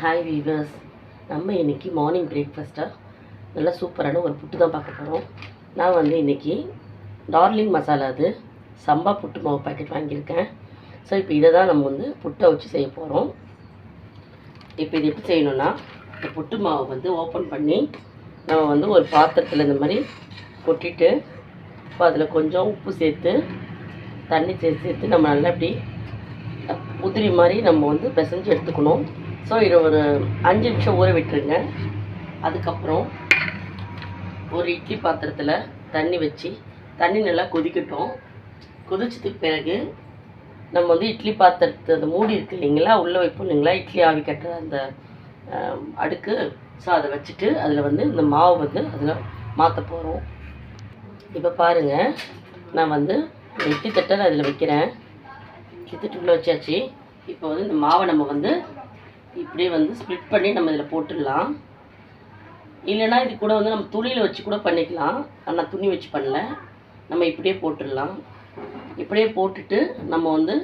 Hi viewers நம்ம இன்றைக்கி morning பிரேக்ஃபாஸ்ட்டாக நல்லா சூப்பரான ஒரு புட்டு தான் பார்க்க போகிறோம் நான் வந்து இன்றைக்கி டார்லிங் மசாலா அது சம்பா புட்டு மாவு பாக்கெட் வாங்கியிருக்கேன். ஸோ இப்போ இதை தான் நம்ம வந்து புட்டை வச்சு செய்ய போகிறோம் இப்போ இது எப்படி செய்யணும்னா இந்த புட்டு மாவை வந்து ஓப்பன் பண்ணி நம்ம வந்து ஒரு பாத்திரத்தில் இந்த மாதிரி கொட்டிட்டு இப்போ அதில் கொஞ்சம் உப்பு சேர்த்து தண்ணி சேர்த்து சேர்த்து நம்ம நல்லா இப்படி உதிரி மாதிரி நம்ம வந்து பிசைஞ்சு எடுத்துக்கணும். ஸோ இதை ஒரு அஞ்சு நிமிஷம் ஊற விட்டுருங்க. அதுக்கப்புறம் ஒரு இட்லி பாத்திரத்தில் தண்ணி வச்சு தண்ணி நல்லா கொதிக்கட்டும். கொதிச்சதுக்கு பிறகு நம்ம வந்து இட்லி பாத்திரத்தை அந்த மூடி இருக்கு இல்லைங்களா உள்ளே வைப்போம் இல்லைங்களா இட்லி ஆவி கட்டுற அந்த அடுக்கு. ஸோ அதை வச்சுட்டு அதில் வந்து இந்த மாவு வந்து அதில் மாற்ற போகிறோம் இப்போ பாருங்கள் நான் வந்து இட்லி தட்டை அதில் வைக்கிறேன். இட்லி உள்ள வச்சாச்சு. இப்போ வந்து இந்த மாவை நம்ம வந்து இப்படியே வந்து ஸ்ப்ளிட் பண்ணி நம்ம இதில் போட்டுடலாம். இல்லைன்னா இது கூட வந்து நம்ம துணியில் வச்சு கூட பண்ணிக்கலாம். ஆனால் துணி வச்சு பண்ணல. நம்ம இப்படியே போட்டுடலாம். இப்படியே போட்டுட்டு நம்ம வந்து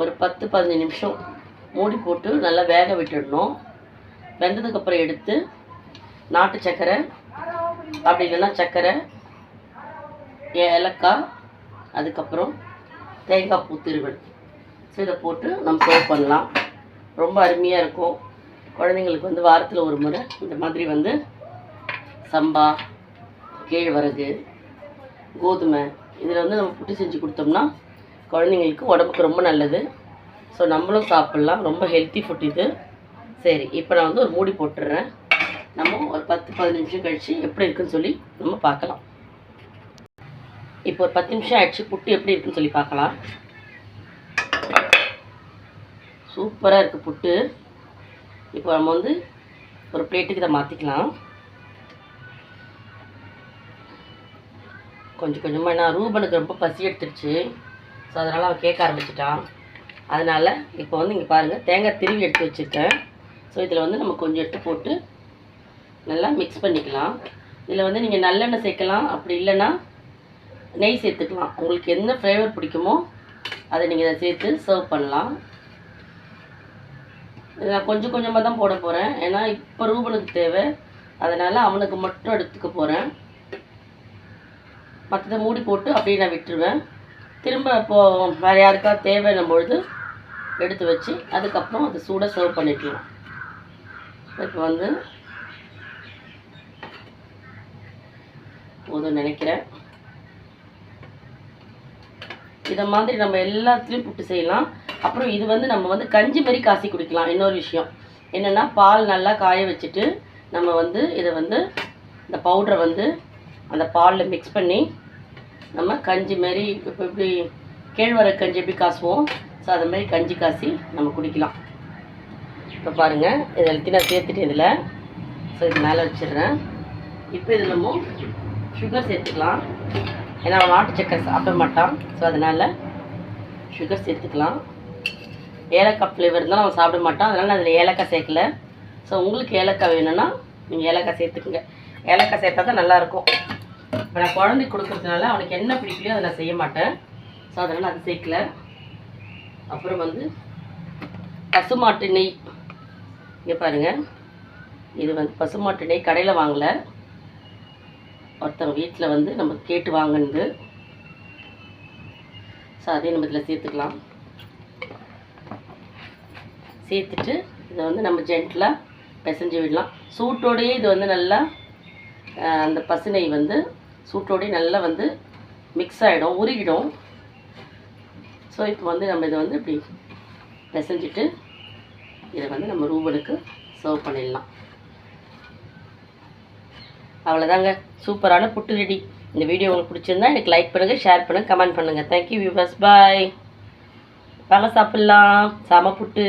ஒரு பத்து பதினஞ்சு நிமிஷம் மூடி போட்டு நல்லா வேக விட்டுடணும். வெந்ததுக்கப்புறம் எடுத்து நாட்டு சக்கரை அப்படி இல்லைன்னா சக்கரை ஏலக்காய் அதுக்கப்புறம் தேங்காய் பூ திருவல் ஸோ இதை போட்டு நம்ம சர்வ் பண்ணலாம். ரொம்ப அருமையாக இருக்கும். குழந்தைங்களுக்கு வந்து வாரத்தில் ஒரு முறை இந்த மாதிரி வந்து சம்பா கேழ்வரகு கோதுமை இதில் வந்து நம்ம புட்டு செஞ்சு கொடுத்தோம்னா குழந்தைங்களுக்கு உடம்புக்கு ரொம்ப நல்லது. ஸோ நம்மளும் சாப்பிட்லாம். ரொம்ப ஹெல்த்தி ஃபுட் இது. சரி இப்போ நான் வந்து ஒரு மூடி போட்டுடுறேன் நம்ம ஒரு பத்து பதினஞ்சு நிமிஷம் கழித்து எப்படி இருக்குன்னு சொல்லி நம்ம பார்க்கலாம். இப்போ ஒரு பத்து நிமிஷம் ஆயிடுச்சு. புட்டு எப்படி இருக்குன்னு சொல்லி பார்க்கலாம். சூப்பராக இருக்குது புட்டு. இப்போ நம்ம வந்து ஒரு பிளேட்டுக்கு இதை மாற்றிக்கலாம் கொஞ்சம் கொஞ்சமாக என்ன ரூபனுக்கு ரொம்ப பசி எடுத்துருச்சு. ஸோ அதனால் அவன் கேட்க ஆரம்பிச்சிட்டான். அதனால் இப்போ வந்து இங்கே பாருங்கள் தேங்காய் திருவி எடுத்து வச்சுருக்கேன். ஸோ இதில் வந்து நம்ம கொஞ்சம் எடுத்து போட்டு நல்லா மிக்ஸ் பண்ணிக்கலாம். இதில் வந்து நீங்கள் நல்லெண்ணெய் சேர்க்கலாம். அப்படி இல்லைன்னா நெய் சேர்த்துக்கலாம். உங்களுக்கு என்ன ஃப்ளேவர் பிடிக்குமோ அதை நீங்கள் இதை சேர்த்து சர்வ் பண்ணலாம். நான் கொஞ்சம் கொஞ்சமாக தான் போட போகிறேன் ஏன்னா இப்போ ரூபனுக்கு தேவை. அதனால் அவனுக்கு மட்டும் எடுத்துக்க போகிறேன் மற்றதை மூடி போட்டு அப்படியே நான் விட்டுருவேன். திரும்ப இப்போது வேறு யாருக்கா தேவைன்னும் பொழுது எடுத்து வச்சு அதுக்கப்புறம் அது சூடாக சர்வ் பண்ணிக்கலாம். இப்போ வந்து போதும் நினைக்கிறேன். இதை மாதிரி நம்ம எல்லாத்துலேயும் புட்டு செய்யலாம். அப்புறம் இது வந்து நம்ம வந்து கஞ்சி மாதிரி காசி குடிக்கலாம் இன்னொரு விஷயம். என்னென்னா பால் நல்லா காய வச்சுட்டு நம்ம வந்து இதை வந்து இந்த பவுடரை வந்து அந்த பாலில் மிக்ஸ் பண்ணி நம்ம கஞ்சி மாரி இப்போ இப்படி கேழ்வரகு கஞ்சி எப்படி காசுவோம்? ஸோ அது மாதிரி கஞ்சி காசி நம்ம குடிக்கலாம். இப்போ பாருங்கள் இதை எல்லாத்தையும் நான் சேர்த்துட்டு இதில் ஸோ இது மேலே வச்சிடுறேன். இப்போ இதில் நம்ம சுகர் சேர்த்துக்கலாம். ஏன்னா நாட்டு சக்கரை சாப்பிட மாட்டான் ஸோ அதனால் சுகர் சேர்த்துக்கலாம். ஏலக்காய் ஃப்ளேவர் இருந்தாலும் அவன் சாப்பிட மாட்டான் அதனால் நான் அதில் ஏலக்காய் சேர்க்கல. ஸோ உங்களுக்கு ஏலக்காய் வேணும்னா நீங்கள் ஏலக்காய் சேர்த்துக்குங்க. ஏலக்காய் சேர்த்தா தான் நல்லாயிருக்கும். இப்போ நான் குழந்தைக்கு கொடுக்குறதுனால அவனுக்கு என்ன பிடிக்கலையோ அதை நான் செய்ய மாட்டேன். ஸோ அதனால் அது சேர்க்கல. அப்புறம் வந்து பசுமாட்டு நெய். இங்கே பாருங்கள் இது வந்து பசுமாட்டு நெய் கடையில் வாங்கலை. ஒருத்தவங்க வீட்டில் வந்து நம்ம கேட்டு வாங்கினது. ஸோ அதையும் நம்ம இதில் சேர்த்துக்கலாம். சேர்த்துட்டு இதை வந்து நம்ம ஜென்டலாக பிசைஞ்சு விடலாம். சூட்டோடையே இது வந்து நல்லா அந்த பசுனை வந்து சூட்டோடையே நல்லா வந்து மிக்ஸ் ஆகிடும் உருகிடும். ஸோ இப்போ வந்து நம்ம இதை வந்து இப்படி பிசைஞ்சிட்டு இதை வந்து நம்ம ரூபனுக்கு சர்வ் பண்ணிடலாம். அவ்வளோதாங்க சூப்பரான புட்டு ரெடி. இந்த வீடியோ உங்களுக்கு பிடிச்சிருந்தா எனக்கு லைக் பண்ணுங்கள் ஷேர் பண்ணுங்கள் கமெண்ட் பண்ணுங்கள் தேங்க்யூ வியூவர்ஸ் பாய் வாங்க சாப்பிட்லாம். சாம புட்டு.